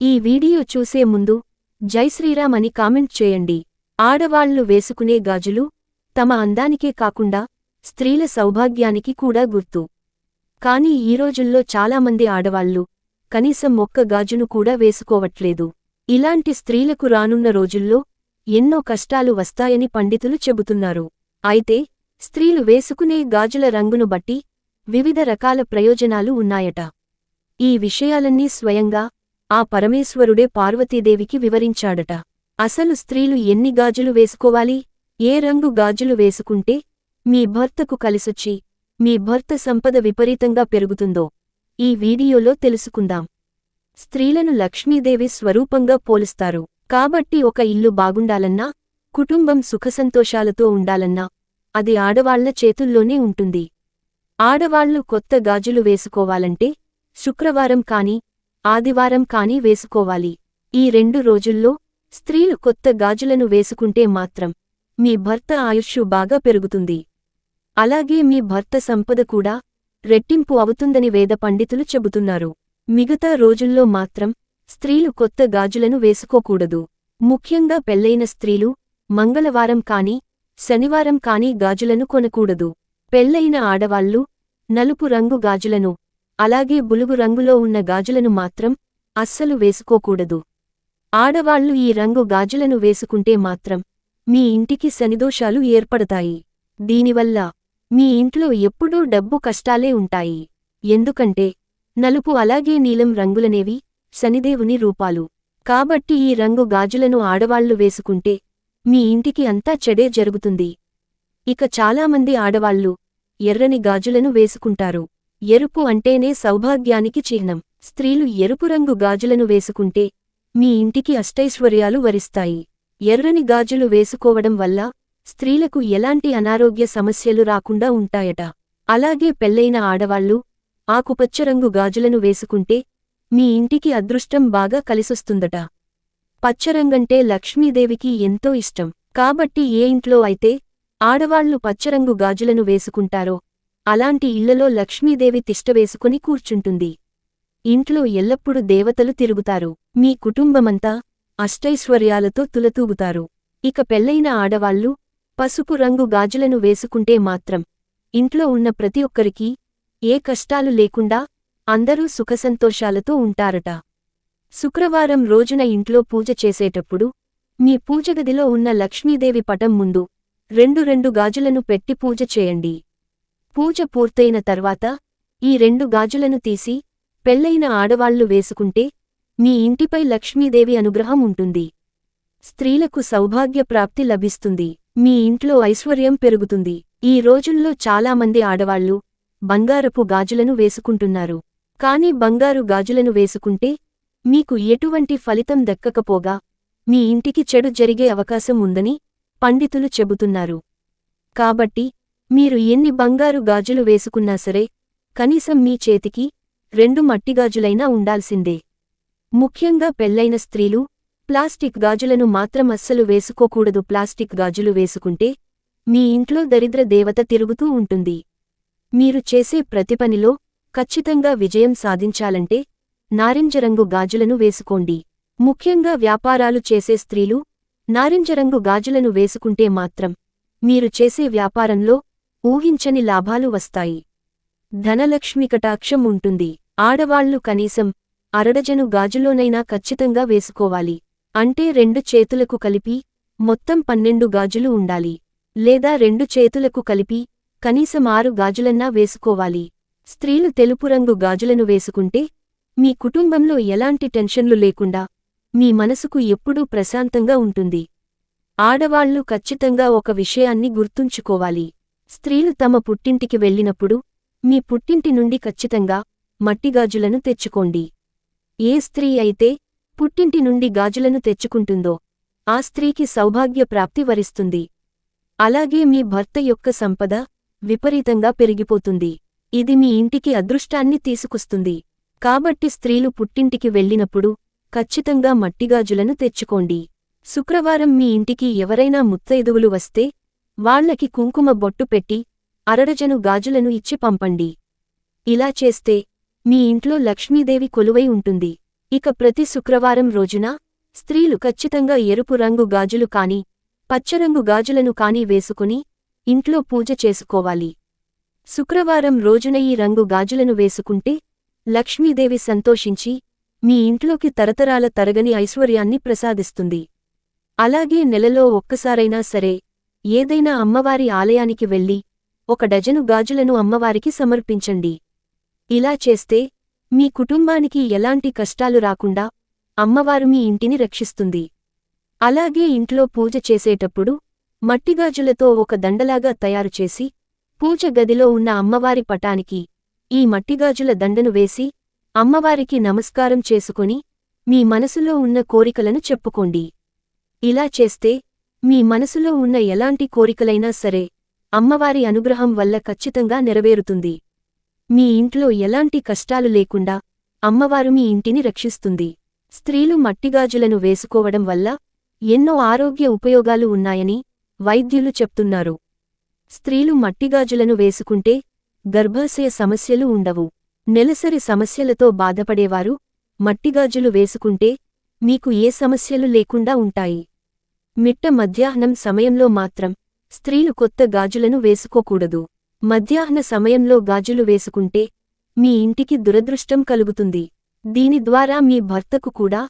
ఈ వీడియో చూసే ముందు జై శ్రీరామ్ అని కామెంట్ చేయండి. ఆడవాళ్ళు వేసుకునే గాజులు తమ అందానికే కాకుండా స్త్రీల సౌభాగ్యానికి కూడా గుర్తు. కాని ఈ రోజుల్లో చాలామంది ఆడవాళ్ళు కనీసం ఒక్క గాజును కూడా వేసుకోవట్లేదు. ఇలాంటి స్త్రీలకు రానున్న రోజుల్లో ఎన్నో కష్టాలు వస్తాయని పండితులు చెబుతున్నారు. అయితే స్త్రీలు వేసుకునే గాజుల రంగును బట్టి వివిధ రకాల ప్రయోజనాలు ఉన్నాయట. ఈ విషయాలన్నీ స్వయంగా ఆ పరమేశ్వరుడే పార్వతీదేవికి వివరించాడట. అసలు స్త్రీలు ఎన్ని గాజులు వేసుకోవాలి? ఏ రంగు గాజులు వేసుకుంటే మీ భర్తకు కలిసొచ్చి మీ భర్త సంపద విపరీతంగా పెరుగుతుందో ఈ వీడియోలో తెలుసుకుందాం. స్త్రీలను లక్ష్మీదేవి స్వరూపంగా పోలుస్తారు. కాబట్టి ఒక ఇల్లు బాగుండాలన్నా కుటుంబం సుఖసంతోషాలతో ఉండాలన్నా అది ఆడవాళ్ళ చేతుల్లోనే ఉంటుంది. ఆడవాళ్ళు కొత్త గాజులు వేసుకోవాలంటే శుక్రవారం కాని ఆదివారం కాని వేసుకోవాలి. ఈ రెండు రోజుల్లో స్త్రీలు కొత్త గాజులను వేసుకుంటే మాత్రం మీ భర్త ఆయుష్షు బాగా పెరుగుతుంది. అలాగే మీ భర్త సంపద కూడా రెట్టింపు అవుతుందని వేద పండితులు చెబుతున్నారు. మిగతా రోజుల్లో మాత్రం స్త్రీలు కొత్త గాజులను వేసుకోకూడదు. ముఖ్యంగా పెళ్ళైన స్త్రీలు మంగళవారం కాని శనివారం కాని గాజులను కొనకూడదు. పెళ్ళైన ఆడవాళ్ళు నలుపు రంగు గాజులను అలాగే బులుగు రంగులో ఉన్న గాజులను మాత్రం అస్సలు వేసుకోకూడదు. ఆడవాళ్ళు ఈ రంగు గాజులను వేసుకుంటే మాత్రం మీ ఇంటికి శనిదోషాలు ఏర్పడతాయి. దీనివల్ల మీ ఇంట్లో ఎప్పుడూ డబ్బు కష్టాలే ఉంటాయి. ఎందుకంటే నలుపు అలాగే నీలం రంగులనేవి శనిదేవుని రూపాలు. కాబట్టి ఈ రంగు గాజులను ఆడవాళ్ళు వేసుకుంటే మీ ఇంటికి అంతా చెడే జరుగుతుంది. ఇక చాలామంది ఆడవాళ్ళు ఎర్రని గాజులను వేసుకుంటారు. ఎరుపు అంటేనే సౌభాగ్యానికి చిహ్నం. స్త్రీలు ఎరుపు రంగు గాజులను వేసుకుంటే మీ ఇంటికి అష్టైశ్వర్యాలు వరిస్తాయి. ఎర్రని గాజులు వేసుకోవడం వల్ల స్త్రీలకు ఎలాంటి అనారోగ్య సమస్యలు రాకుండా ఉంటాయట. అలాగే పెళ్ళైన ఆడవాళ్ళు ఆకుపచ్చరంగు గాజులను వేసుకుంటే మీ ఇంటికి అదృష్టం బాగా కలిసొస్తుందట. పచ్చరంగంటే లక్ష్మీదేవికి ఎంతో ఇష్టం. కాబట్టి ఏ ఇంట్లో అయితే ఆడవాళ్ళు పచ్చరంగు గాజులను వేసుకుంటారో అలాంటి ఇళ్ళలో లక్ష్మీదేవి తిష్టవేసుకుని కూర్చుంటుంది. ఇంట్లో ఎల్లప్పుడూ దేవతలు తిరుగుతారు. మీ కుటుంబమంతా అష్టైశ్వర్యాలతో తులతూగుతారు. ఇక పెళ్ళైన ఆడవాళ్ళు పసుపు రంగు గాజులను వేసుకుంటే మాత్రం ఇంట్లో ఉన్న ప్రతి ఒక్కరికీ ఏ కష్టాలు లేకుండా అందరూ సుఖసంతోషాలతో ఉంటారట. శుక్రవారం రోజున ఇంట్లో పూజ చేసేటప్పుడు మీ పూజగదిలో ఉన్న లక్ష్మీదేవి పటం ముందు రెండు రెండు గాజులను పెట్టి పూజ చేయండి. పూజ పూర్తయిన తర్వాత ఈ రెండు గాజులను తీసి పెళ్ళైన ఆడవాళ్ళు వేసుకుంటే మీ ఇంటిపై లక్ష్మీదేవి అనుగ్రహం ఉంటుంది. స్త్రీలకు సౌభాగ్య ప్రాప్తి లభిస్తుంది. మీ ఇంట్లో ఐశ్వర్యం పెరుగుతుంది. ఈ రోజుల్లో చాలామంది ఆడవాళ్ళు బంగారపు గాజులను వేసుకుంటున్నారు. కాని బంగారు గాజులను వేసుకుంటే మీకు ఎటువంటి ఫలితం దక్కకపోగా మీ ఇంటికి చెడు జరిగే అవకాశం ఉందని పండితులు చెబుతున్నారు. కాబట్టి మీరు ఎన్ని బంగారు గాజులు వేసుకున్నా సరే కనీసం మీ చేతికి రెండు మట్టిగాజులైనా ఉండాల్సిందే. ముఖ్యంగా పెళ్ళైన స్త్రీలు ప్లాస్టిక్ గాజులను మాత్రం అస్సలు వేసుకోకూడదు. ప్లాస్టిక్ గాజులు వేసుకుంటే మీ ఇంట్లో దరిద్ర దేవత తిరుగుతూ ఉంటుంది. మీరు చేసే ప్రతి పనిలో ఖచ్చితంగా విజయం సాధించాలంటే నారింజరంగు గాజులను వేసుకోండి. ముఖ్యంగా వ్యాపారాలు చేసే స్త్రీలు నారింజరంగు గాజులను వేసుకుంటే మాత్రం మీరు చేసే వ్యాపారంలో ఊహించని లాభాలు వస్తాయి. ధనలక్ష్మి కటాక్షం ఉంటుంది. ఆడవాళ్ళు కనీసం అరడజను గాజులోనైనా ఖచ్చితంగా వేసుకోవాలి. అంటే రెండు చేతులకు కలిపి మొత్తం పన్నెండు గాజులు ఉండాలి. లేదా రెండు చేతులకు కలిపి కనీసం ఆరు గాజులన్నా వేసుకోవాలి. స్త్రీలు తెలుపు రంగు గాజులను వేసుకుంటే మీ కుటుంబంలో ఎలాంటి టెన్షన్లు లేకుండా మీ మనసుకు ఎప్పుడూ ప్రశాంతంగా ఉంటుంది. ఆడవాళ్ళు ఖచ్చితంగా ఒక విషయాన్ని గుర్తుంచుకోవాలి. స్త్రీలు తమ పుట్టింటికి వెళ్ళినప్పుడు మీ పుట్టింటి నుండి ఖచ్చితంగా మట్టిగాజులను తెచ్చుకోండి. ఏ స్త్రీ అయితే పుట్టింటి నుండి గాజులను తెచ్చుకుంటుందో ఆ స్త్రీకి సౌభాగ్య ప్రాప్తి వరిస్తుంది. అలాగే మీ భర్త యొక్క సంపద విపరీతంగా పెరిగిపోతుంది. ఇది మీ ఇంటికి అదృష్టాన్ని తీసుకొస్తుంది. కాబట్టి స్త్రీలు పుట్టింటికి వెళ్ళినప్పుడు ఖచ్చితంగా మట్టిగాజులను తెచ్చుకోండి. శుక్రవారం మీ ఇంటికి ఎవరైనా ముత్తైదువులు వస్తే వాళ్ళకి కుంకుమ బొట్టు పెట్టి అరడజను గాజులను ఇచ్చి పంపండి. ఇలా చేస్తే మీ ఇంట్లో లక్ష్మీదేవి కొలువై ఉంటుంది. ఇక ప్రతి శుక్రవారం రోజున స్త్రీలు ఖచ్చితంగా ఎరుపు రంగు గాజులు కాని పచ్చరంగు గాజులను కాని వేసుకుని ఇంట్లో పూజ చేసుకోవాలి. శుక్రవారం రోజున ఈ రంగు గాజులను వేసుకుంటే లక్ష్మీదేవి సంతోషించి మీ ఇంట్లోకి తరతరాల తరగని ఐశ్వర్యాన్ని ప్రసాదిస్తుంది. అలాగే నెలలో ఒక్కసారైనా సరే ఏదైనా అమ్మవారి ఆలయానికి వెళ్ళి ఒక డజను గాజులను అమ్మవారికి సమర్పించండి. ఇలా చేస్తే మీ కుటుంబానికి ఎలాంటి కష్టాలు రాకుండా అమ్మవారు మీ ఇంటిని రక్షిస్తుంది. అలాగే ఇంట్లో పూజ చేసేటప్పుడు మట్టిగాజులతో ఒక దండలాగా తయారుచేసి పూజ గదిలో ఉన్న అమ్మవారి పటానికి ఈ మట్టిగాజుల దండను వేసి అమ్మవారికి నమస్కారం చేసుకుని మీ మనసులో ఉన్న కోరికలను చెప్పుకోండి. ఇలా చేస్తే మీ మనసులో ఉన్న ఎలాంటి కోరికలైనా సరే అమ్మవారి అనుగ్రహం వల్ల ఖచ్చితంగా నెరవేరుతుంది. మీ ఇంట్లో ఎలాంటి కష్టాలు లేకుండా అమ్మవారు మీ ఇంటిని రక్షిస్తుంది. స్త్రీలు మట్టిగాజులను వేసుకోవడం వల్ల ఎన్నో ఆరోగ్య ఉపయోగాలు ఉన్నాయని వైద్యులు చెప్తున్నారు. స్త్రీలు మట్టిగాజులను వేసుకుంటే గర్భాశయ సమస్యలు ఉండవు. నెలసరి సమస్యలతో బాధపడేవారు మట్టిగాజులు వేసుకుంటే మీకు ఏ సమస్యలు లేకుండా ఉంటాయి. మిట్ట మధ్యాహ్నం సమయంలో మాత్రం స్త్రీలు కొత్త గాజులను వేసుకోకూడదు. మధ్యాహ్న సమయంలో గాజులు వేసుకుంటే మీ ఇంటికి దురదృష్టం కలుగుతుంది. దీని ద్వారా మీ భర్తకు కూడా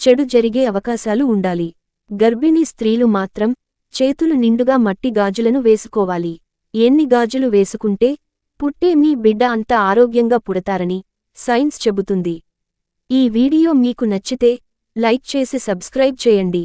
చెడు జరిగే అవకాశాలు ఉండాలి. గర్భిణీ స్త్రీలు మాత్రం చేతులు నిండుగా మట్టి గాజులను వేసుకోవాలి. ఎన్ని గాజులు వేసుకుంటే పుట్టే మీ బిడ్డ అంత ఆరోగ్యంగా పుడతారని సైన్స్ చెబుతుంది. ఈ వీడియో మీకు నచ్చితే లైక్ చేసి సబ్స్క్రైబ్ చేయండి.